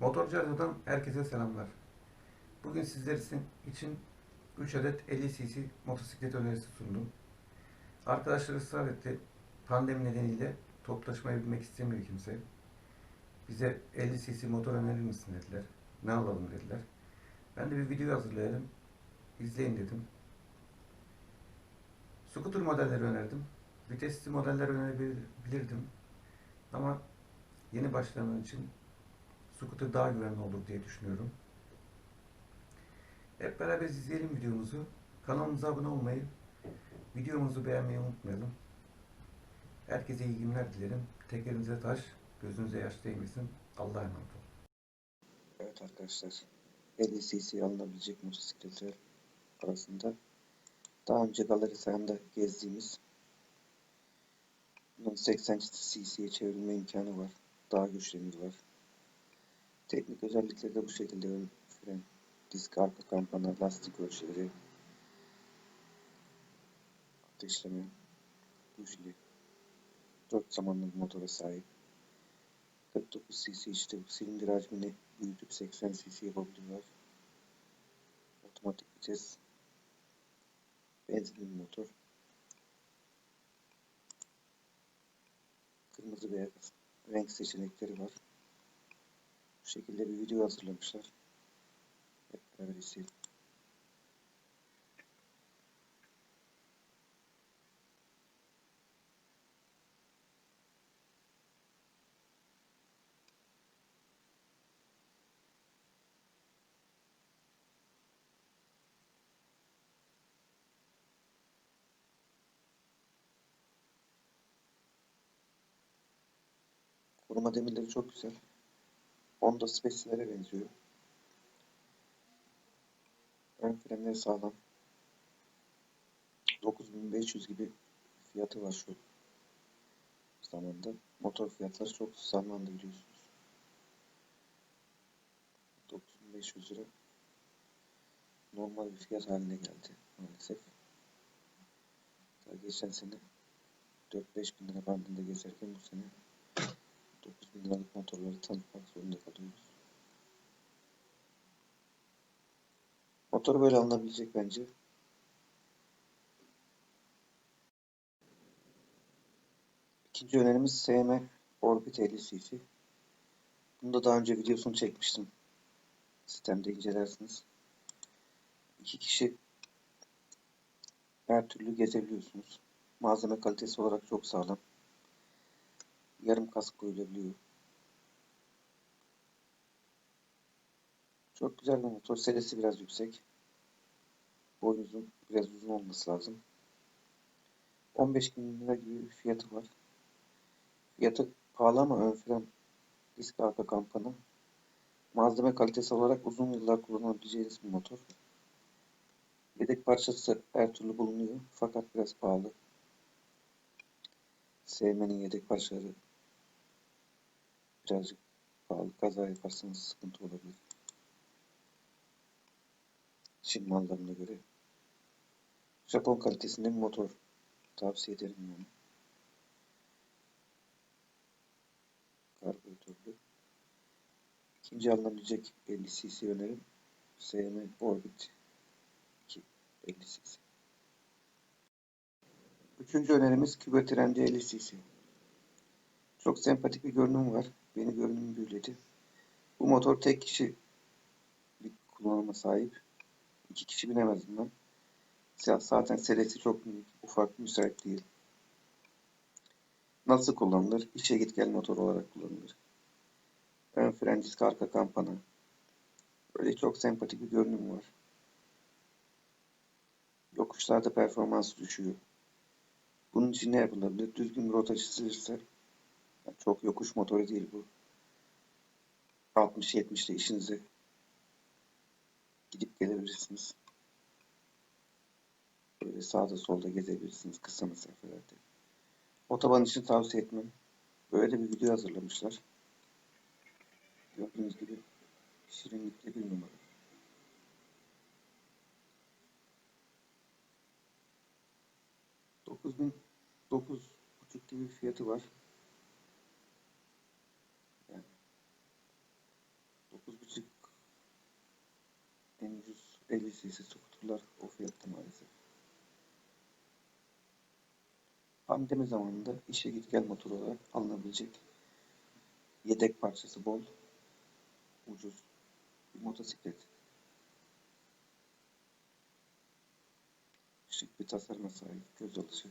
Motorcu Radyo'dan herkese selamlar. Bugün sizler için 3 adet 50 cc motosiklet önerisi sundum. Arkadaşlar ısrar etti. Pandemi nedeniyle toplaşmaya binmek istemiyor kimse. Bize 50 cc motor önerir misin dediler. Ne alalım dediler. Ben de bir video hazırlayalım. İzleyin dedim. Scooter modelleri önerdim. Vitesli modeller önerebilirdim. Ama yeni başlayanlar için scooter daha güvenli olur diye düşünüyorum. Hep beraber izleyelim videomuzu. Kanalımıza abone olmayı, videomuzu beğenmeyi unutmayalım. Herkese iyi günler dilerim. Tekerinize taş, gözünüze yaş değmesin. Allah'a emanet olun. Evet arkadaşlar, 50 cc alınabilecek motosikletler arasında daha önce galeri gezdiğimiz bunun 80 cc'ye çevrilme imkanı var. Daha güçleniyor var. Teknik özellikleri de bu şekilde ön fren, disk arka kampana, lastik ölçüleri, ateşleme, bujili, 4 zamanlı motora sahip. 49 cc işte silindir hacmini büyütüp 80 cc yapabiliyorlar. Otomatik vites, benzinli motor. Kırmızı beyaz renk seçenekleri var. Bu şekilde bir video hazırlamışlar. Hep beraber izleyelim. Koruma demirleri çok güzel. Honda Special'lere benziyor. Ön frenleri sağlam. 9500 gibi fiyatı var şu zamanda. Motor fiyatları çok zamlandı biliyorsunuz. 9500 lira normal bir fiyat haline geldi maalesef. Daha geçen sene 4-5 bin lira bandında gezerken bu sene 9 bin motorları tanıtmak zorunda kalıyoruz. Motor böyle alınabilecek bence. İkinci önerimiz SM Orbit 50 cc. Bunu da daha önce videosunu çekmiştim. Sistemde incelersiniz. İki kişi her türlü gezebiliyorsunuz. Malzeme kalitesi olarak çok sağlam. Yarım kask koyulabiliyor. Çok güzel bir motor. Serisi biraz yüksek. Boyun. Biraz uzun olması lazım. 15 bin lira gibi bir fiyatı var. Fiyatı pahalı ama ön fren disk arka kampana. Malzeme kalitesi olarak uzun yıllar kullanabileceğiniz bir motor. Yedek parçası her türlü bulunuyor. Fakat biraz pahalı. Sevmenin yedek parçaları birazcık pahalı. Kaza yaparsanız sıkıntı olabilir. Çin mallarına göre. Japon kalitesinde bir motor. Tavsiye ederim yani. Karbüratörlü. İkinci alınabilecek 50 cc önerim. SM Orbit 2 50 cc. Üçüncü önerimiz Kübra Trendi 50 cc. Çok sempatik bir görünüm var. Beni görünüm büyüledi. Bu motor tek kişi bir kullanıma sahip. İki kişi binemez bundan. Zaten serisi çok minik, ufak, müsait değil. Nasıl kullanılır? İşe git gel motor olarak kullanılır. Ön fren disk arka kampana. Böyle çok sempatik bir görünüm var. Yokuşlarda performansı düşüyor. Bunun için ne yapılabilir? Düzgün bir rota çizilirse yani çok yokuş motoru değil bu. 60-70 ile işinize gidip gelebilirsiniz. Böyle sağda solda gezebilirsiniz kısa mesafelerde. Otoban için tavsiye etmem. Böyle bir video hazırlamışlar. Gördüğünüz gibi şirinlikli bir numara. Dokuz bin dokuz buçuk gibi fiyatı var. Yani en ucuz 50 cc skuterlar o fiyatta maalesef. Pandemi zamanında işe git gel motoru olarak alınabilecek yedek parçası bol, ucuz bir motosiklet. Şık bir tasarıma sahip, göz alıcı.